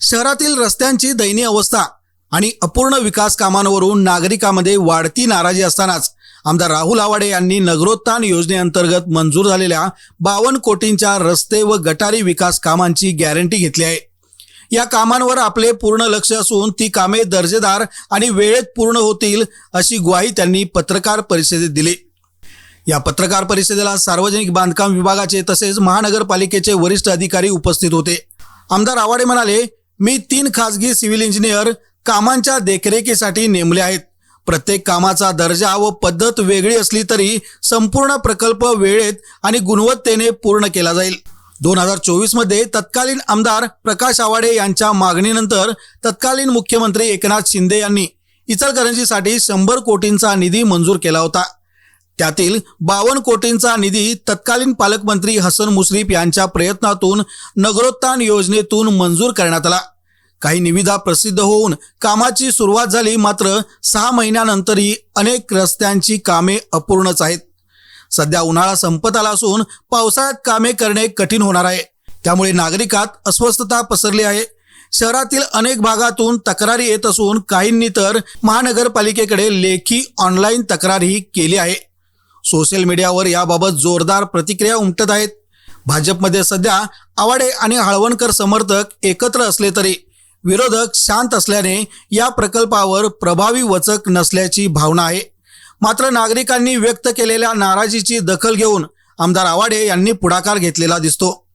शहरातील रस्त्यांची दयनीय अवस्था आणि अपूर्ण विकास कामांवरून नागरिकांमध्ये वाढती नाराजी असतानाच आमदार राहुल आवाडे यांनी नगरोत्थान योजनेअंतर्गत मंजूर झालेल्या बावन्न कोटींच्या रस्ते व गटारी विकास कामांची गॅरंटी घेतली आहे. या कामांवर आपले पूर्ण लक्ष असून ती कामे दर्जेदार आणि वेळेत पूर्ण होतील अशी ग्वाही त्यांनी पत्रकार परिषदेत दिली. या पत्रकार परिषदेला सार्वजनिक बांधकाम विभागाचे तसेच महानगरपालिकेचे वरिष्ठ अधिकारी उपस्थित होते. आमदार आवाडे म्हणाले मी तीन खासगी सिव्हिल इंजिनियर कामांच्या देखरेखीसाठी नेमले आहेत. प्रत्येक कामाचा दर्जा व पद्धत वेगळी असली तरी संपूर्ण प्रकल्प वेळेत आणि गुणवत्तेने पूर्ण केला जाईल. दोन हजार चोवीसमध्ये तत्कालीन आमदार प्रकाश आवाडे यांच्या मागणीनंतर तत्कालीन मुख्यमंत्री एकनाथ शिंदे यांनी इचलकरंजीसाठी शंभर कोटींचा निधी मंजूर केला होता. त्यातील बावन्न कोटींचा निधी तत्कालीन पालकमंत्री हसन मुश्रीफ यांच्या प्रयत्नातून नगरोत्थान योजनेतून मंजूर करण्यात आला. काही निविदा प्रसिद्ध होऊन कामाची सुरुवात झाली मात्र सहा महिन्यानंतरही अनेक रस्त्यांची कामे अपूर्णच आहेत. सध्या उन्हाळा संपत आला असून पावसाळ्यात कामे करणे कठीण होणार आहे. त्यामुळे नागरिकात अस्वस्थता पसरली आहे. शहरातील अनेक भागातून तक्रारी येत असून काहींनी तर महानगरपालिकेकडे लेखी ऑनलाईन तक्रारही केली आहे. सोशल मीडियावर याबाबत जोरदार प्रतिक्रिया उमटत आहेत. भाजपमध्ये सध्या आवाडे आणि हळवणकर समर्थक एकत्र असले तरी विरोधक शांत असल्याने या प्रकल्पावर प्रभावी वचक नसल्याची भावना आहे. मात्र नागरिकांनी व्यक्त केलेल्या नाराजीची दखल घेऊन आमदार आवाडे यांनी पुढाकार घेतलेला दिसतो.